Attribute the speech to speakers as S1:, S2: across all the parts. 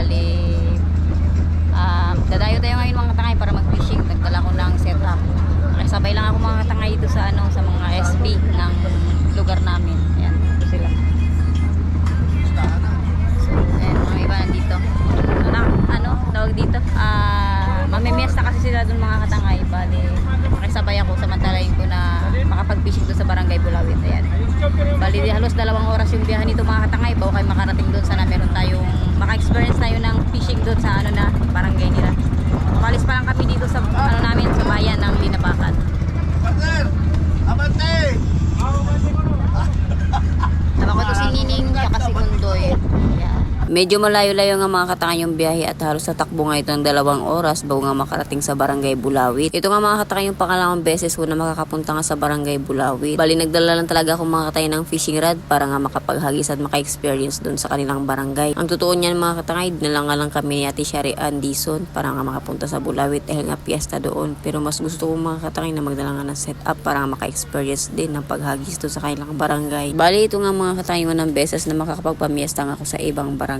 S1: Bali, um, dadayo tayo ngayon mga katangay para mag-fishing. Nagdala ko ng setup. Nakisabay lang ako mga katangay dito sa ano sa mga SB ng lugar namin. Ayan, ito sila. So, ayan, mga iba nandito. Ano, ano tawag dito? Ah, mamimiesta kasi sila dun mga katangay. Bali, nakisabay ako samantalayin ko na makapag-fishing doon sa Barangay Bulawit. Ayan. Bali, halos dalawang oras yung biyahe nito mga katangay. Bago kayo makarating doon sana meron tayong maka-experience tayo ng fishing doon sa ano na barangay nila. Makalis pa lang kami dito sa ano namin sa bayan ng Linabakan.
S2: Partner! Abante!
S1: Tama ko to si Nining tsaka si Gundoy. Ayan. Medyo malayo-layo nga mga katangay yung biyahe at halos natakbo nga ito ng dalawang oras bago nga makarating sa barangay Bulawit. Ito nga mga katangay yung pangalawang beses ko na makakapunta nga sa barangay Bulawit. Bali nagdala lang talaga ako mga katangay ng fishing rod para nga makapaghagis at maka-experience doon sa kanilang barangay. Ang totoo niyan mga katangay, dinala nga lang kami ni Ate Shari Andison para nga makapunta sa Bulawit dahil nga piyesta doon. Pero mas gusto ko mga katangay na magdala nga ng setup para nga maka-experience din ng paghagis doon sa kanilang barangay. Bali ito nga mga katangay ng beses na makakapagpamiesta nga ako sa ibang barangay.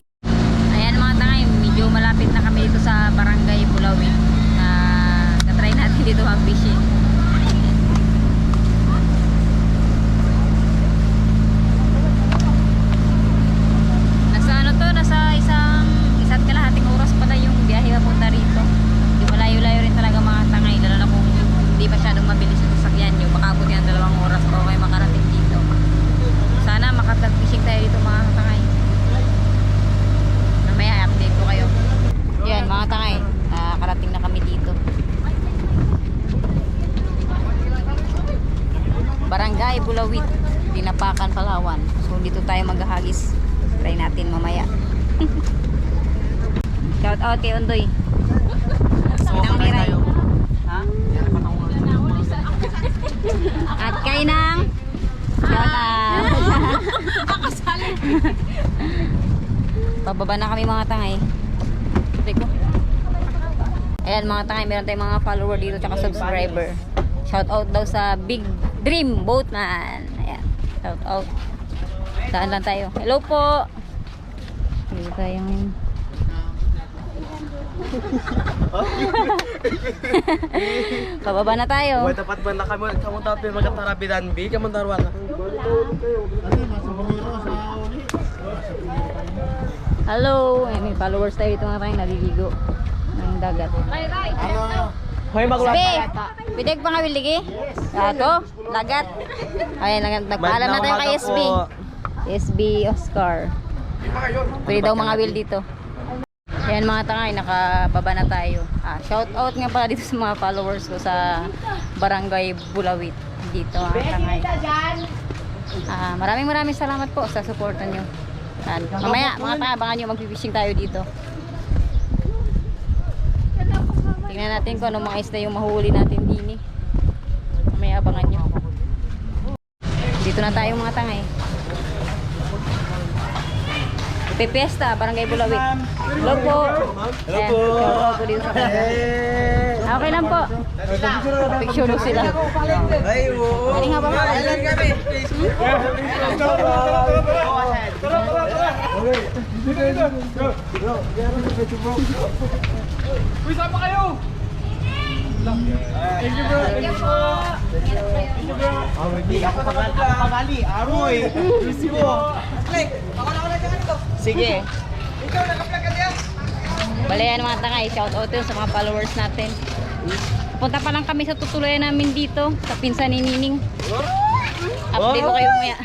S1: Ayan mga tangay, medyo malapit na kami dito sa barangay Bulawin. Na katry natin dito mag-fishing. Nasa ano to, nasa isang isa't kalahating oras pala yung biyahe papunta rito. Hindi malayo-layo rin talaga mga tangay, lalo na kung hindi masyadong mabilis yung sasakyan nyo. Baka abot yan dalawang oras bago kayo makarating dito. Sana makapag-fishing tayo dito mga tangay. Mamaya update ko kayo. Yan mga tangay, nakakarating na kami dito. Barangay Bulawit, Dinapakan, Palawan. So dito tayo maghahagis. Try natin mamaya. Shout out kay Undoy. Inang Miray. Ha? At kay Nang. Shout out. Pababa na kami mga tangay. Teko. Ayan mga tangay, meron tayong mga follower dito tsaka subscriber. Shout out daw sa Big Dream Boatman. Ayan. Shout out. Saan lang tayo? Hello po. Dito tayo ngayon. Pababa na tayo.
S3: Buhay tapat ba na kamo kamo tapi magatarabi danbi kamo darwana.
S1: Hello. Ay, may followers tayo dito mga tangay naliligo ng dagat.
S3: Hoy magula.
S1: Be, pwede pa nga wiligi? Ato, lagat. Ayan, nag- nagpaalam na tayo kay SB. SB Oscar. Pwede daw mga will dito. Ayan mga tangay, nakababa na tayo. Ah, shout out nga pala dito sa mga followers ko sa Barangay Bulawit. Dito mga tangay. Ah, maraming maraming salamat po sa suporta nyo. Yan. Mamaya, mga tangay, abangan nyo mag-fishing tayo dito. Tingnan natin kung anong mga isda yung mahuli natin din eh. May abangan nyo. Dito na tayo mga tangay. Pepiesta, Barangay Bulawit. Hello po.
S3: Hello po.
S1: Okay lang po. Picture daw sila.
S3: Ay oo.
S1: Ano nga ba mga
S3: Ilan kami? Uy, sama kayo! Thank you bro. Thank you po. Ah, hindi ako pagali. Ako pagali. Aroy. Lucy mo. Click. Ako na ako na dyan ito. Sige. Ikaw naka-plug ka diyan.
S1: Balayan mga tangay, shout out yun sa mga followers natin. Punta pa lang kami sa tutuluyan namin dito, sa pinsan ni Nining. Update ko kayo mamaya.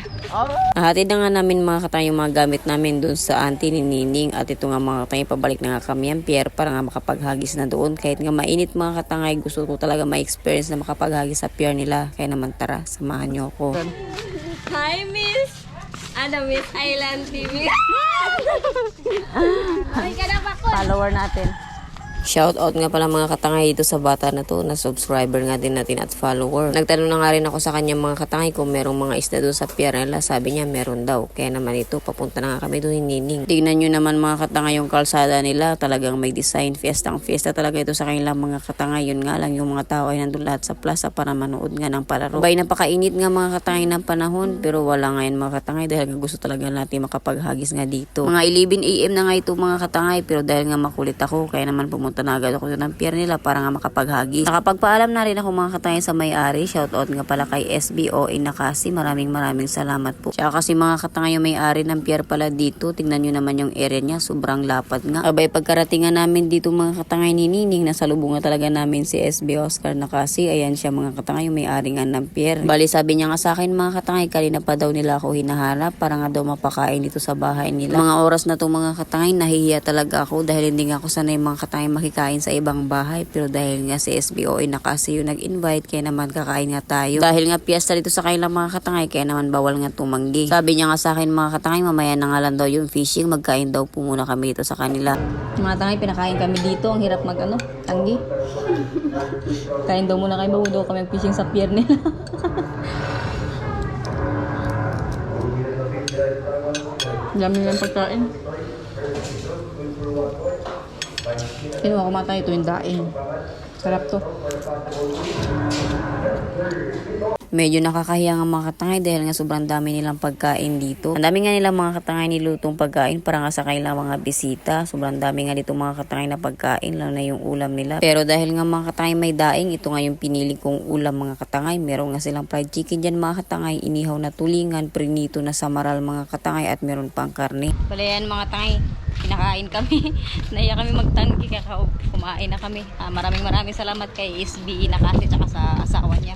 S1: Nahatid na nga namin mga katay yung mga gamit namin doon sa auntie ni Nining at ito nga mga katay pabalik na nga kami ang pier para nga makapaghagis na doon kahit nga mainit mga katangay gusto ko talaga ma-experience na makapaghagis sa pier nila kaya naman tara samahan nyo ako
S4: Hi, Miss! Ano, Miss Island TV? Ay, ka na ba ko?
S1: follower natin
S5: Shout out nga pala mga katangay dito sa bata na to na subscriber nga din natin at follower. Nagtanong na nga rin ako sa kanya mga katangay kung merong mga isda doon sa pier nila. Sabi niya meron daw. Kaya naman ito papunta na nga kami doon ni Nining. Tignan nyo naman mga katangay yung kalsada nila. Talagang may design. Fiestang fiesta talaga ito sa kanilang mga katangay. Yun nga lang yung mga tao ay nandun lahat sa plaza para manood nga ng palaro. Bay napakainit nga mga katangay ng panahon pero wala ngayon mga katangay dahil gusto talaga natin makapaghagis nga dito. Mga 11 a.m. na nga ito mga katangay pero dahil nga makulit ako kaya naman pumunta na agad ako ng pier nila para nga makapaghagis. Nakapagpaalam na rin ako mga katangay sa may-ari. Shoutout nga pala kay SBO Inakasi. Maraming maraming salamat po. Tsaka kasi mga katangay yung may-ari ng pier pala dito. Tingnan nyo naman yung area niya. Sobrang lapad nga. Abay pagkaratingan namin dito mga katangay ni Nining. Nasa lubungan talaga namin si SB Oscar Nakasi. Ayan siya mga katangay yung may-ari nga ng pier. Bali sabi niya nga sa akin mga katangay kanina pa daw nila ako hinahanap para nga daw mapakain dito sa bahay nila. Mga oras na to mga katangay nahihiya talaga ako dahil hindi nga ako sanay mga katangay makikain sa ibang bahay pero dahil nga si SBO ay nakasi yung nag-invite kaya naman kakain nga tayo. Dahil nga piyesta dito sa kanilang mga katangay kaya naman bawal nga tumanggi. Sabi niya nga sa akin mga katangay mamaya na nga lang daw yung fishing magkain daw po muna kami dito sa kanila.
S1: Mga tangay, pinakain kami dito. Ang hirap mag ano, tanggi. Kain daw muna kayo, bago daw kami fishing sa pier nila. Dami ng pagkain. Kinuha ko mata ito yung daing. Sarap to.
S5: Medyo nakakahiya nga mga katangay dahil nga sobrang dami nilang pagkain dito. Ang dami nga nilang mga katangay nilutong pagkain para nga sa kanilang mga bisita. Sobrang dami nga dito mga katangay na pagkain, lalo na yung ulam nila. Pero dahil nga mga katangay may daing, ito nga yung pinili kong ulam mga katangay. Meron nga silang fried chicken dyan mga katangay, inihaw na tulingan, prinito na samaral mga katangay at meron pang karne.
S1: Balayan mga tangay, kinakain kami. Naiya kami magtanggi kaya kumain na kami. Ah, maraming maraming salamat kay SB Nakasi tsaka sa asawa niya.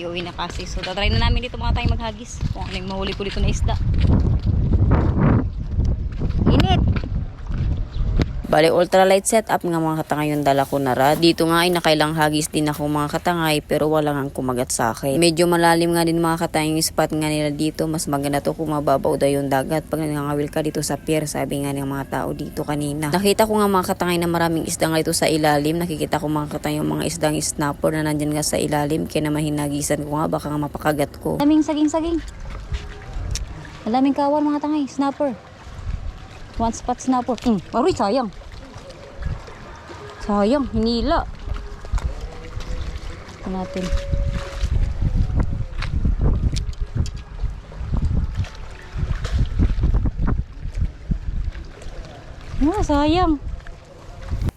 S1: Si DOE Nakasi. So, tatry na namin dito mga tangay maghagis. Kung ano yung mahuli ko na isda.
S5: Bale, ultralight setup nga mga katangay yung dala ko na rad. Dito nga ay nakailang hagis din ako mga katangay pero wala nga kumagat sa akin. Medyo malalim nga din mga katangay yung spot nga nila dito. Mas maganda to kung mababaw daw yung dagat. Pag nangangawil ka dito sa pier, sabi nga ng mga tao dito kanina. Nakita ko nga mga katangay na maraming isda nga dito sa ilalim. Nakikita ko mga katangay yung mga isdang snapper na nandyan nga sa ilalim. Kaya naman hinagisan ko nga baka nga mapakagat ko.
S1: Daming saging-saging. Malaming kawan mga tangay. Snapper. One spot snapper. Hmm. Aroy, sayang. Sayang. Hinila. Ito natin. Ah, sayang.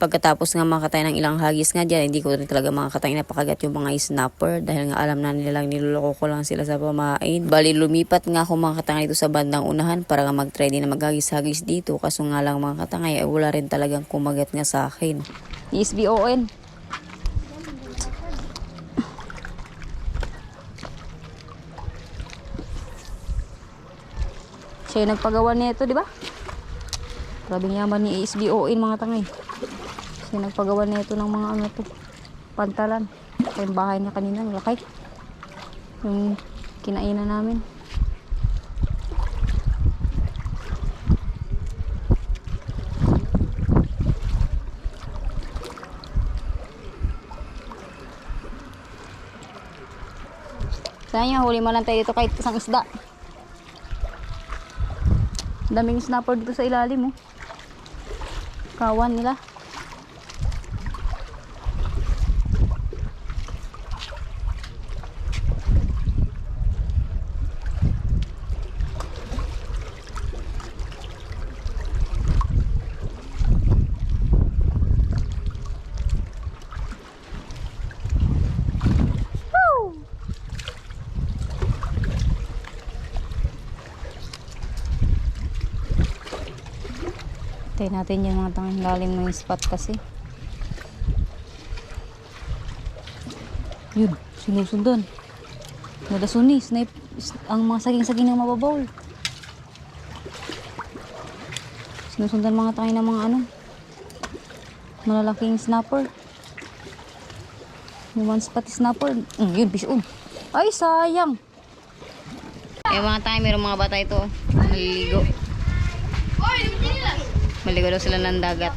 S5: Pagkatapos nga makatay ng ilang hagis nga dyan, hindi ko rin talaga makakatay napakagat yung mga snapper dahil nga alam na nilang niloloko ko lang sila sa pamain. Bali lumipat nga ako mga katangay dito sa bandang unahan para nga mag-try na maghagis-hagis dito kaso nga lang mga katangay ay wala rin talagang kumagat nga sa akin.
S1: SBON. Siya yung nagpagawa nito, di ba? Grabing yaman ni SBON mga tangay. Yung nagpagawa nito ng mga ano to, pantalan. Ito yung bahay niya kanina, malaki. Yung kinainan namin. Sayang, huli mo lang tayo dito kahit isang isda. Daming snapper dito sa ilalim, oh. Kawan nila. Tayo natin yung mga tangang lalim ng spot kasi. Yun, sinusundan. Nalasuni, snipe, ang mga saging-saging ng mababaw. Sinusundan mga tayo ng mga ano, malalaking snapper. Yung one spot snapper. Mm, yun, bisoon. Ay, sayang. Eh, mga tayo, mayroong mga bata ito. Maliligo. Maligo daw sila ng dagat.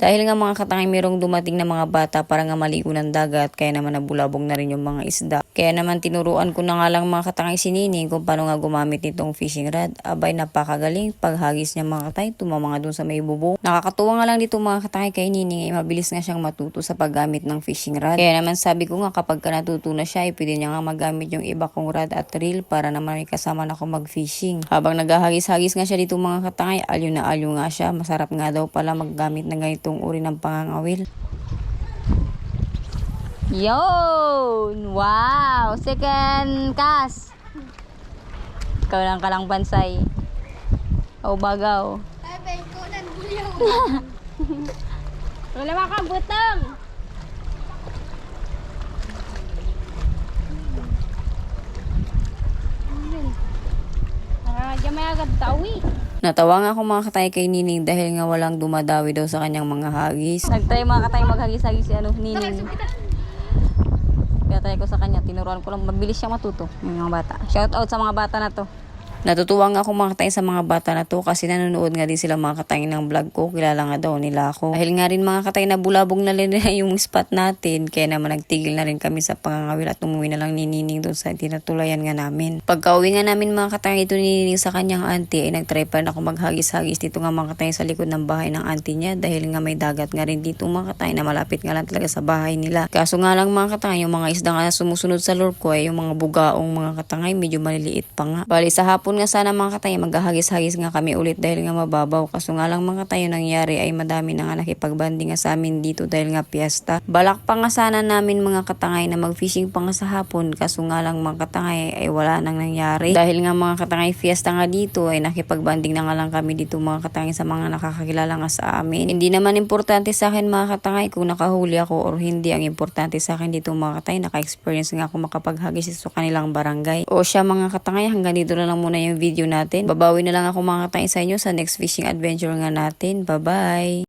S5: Dahil nga mga katangay merong dumating na mga bata para nga maligo ng dagat kaya naman nabulabog na rin yung mga isda. Kaya naman tinuruan ko na nga lang mga katangay si Nining kung paano nga gumamit nitong fishing rod. Abay napakagaling paghagis niya mga katangay tumama dun sa may bubong. Nakakatuwa nga lang dito mga katangay kay Nining ay mabilis nga siyang matuto sa paggamit ng fishing rod. Kaya naman sabi ko nga kapag ka natuto na siya ay pwede niya nga magamit yung iba kong rod at reel para naman may kasama na ako mag-fishing. Habang naghahagis-hagis nga siya dito mga katangay, alyo na alyo nga siya. Masarap nga daw pala maggamit ng ganitong uri ng pangangawil.
S1: Yun! Wow! Second cast. Ikaw lang kalang bansay. O bagaw.
S6: Wala mga kabutang. Nakakadya may agad tawi.
S5: Natawa nga ako mga katay kay Nining dahil nga walang dumadawi daw sa kanyang mga hagis.
S1: Nagtry mga katay maghagis-hagis si ano, Nining. Kaya try ko sa kanya, tinuruan ko lang, mabilis siya matuto, yung mga bata. Shout out sa mga bata na to.
S5: Natutuwa nga ako mga katay sa mga bata na to kasi nanonood nga din sila mga katay ng vlog ko. Kilala nga daw nila ako. Dahil nga rin mga katay na bulabog na rin yung spot natin. Kaya naman nagtigil na rin kami sa pangangawil at umuwi na lang ni Nining doon sa tinatulayan nga namin. Pagka uwi nga namin mga katay ito ni Nining sa kanyang auntie ay nagtry pa rin ako maghagis-hagis dito nga mga katay sa likod ng bahay ng auntie niya dahil nga may dagat nga rin dito mga katay na malapit nga lang talaga sa bahay nila. Kaso nga lang mga katay yung mga isda nga na sumusunod sa lure ko ay yung mga bugaong mga katangay medyo maliliit pa nga. Bali sa hapon nga sana mga katay maghahagis-hagis nga kami ulit dahil nga mababaw. Kaso nga lang mga katay yung nangyari ay madami na nga nakipagbanding nga sa amin dito dahil nga piyesta. Balak pa nga sana namin mga katangay na mag-fishing pa nga sa hapon. Kaso nga lang mga katangay ay wala nang nangyari. Dahil nga mga katangay fiesta nga dito ay nakipagbanding na nga lang kami dito mga katangay sa mga nakakakilala nga sa amin. Hindi naman importante sa akin mga katangay kung nakahuli ako or hindi. Ang importante sa akin dito mga katangay naka-experience nga ako makapaghagis sa kanilang barangay. O siya mga katangay hanggang dito na lang muna yung video natin. Babawi na lang ako mga katangay sa inyo sa next fishing adventure nga natin. Bye-bye!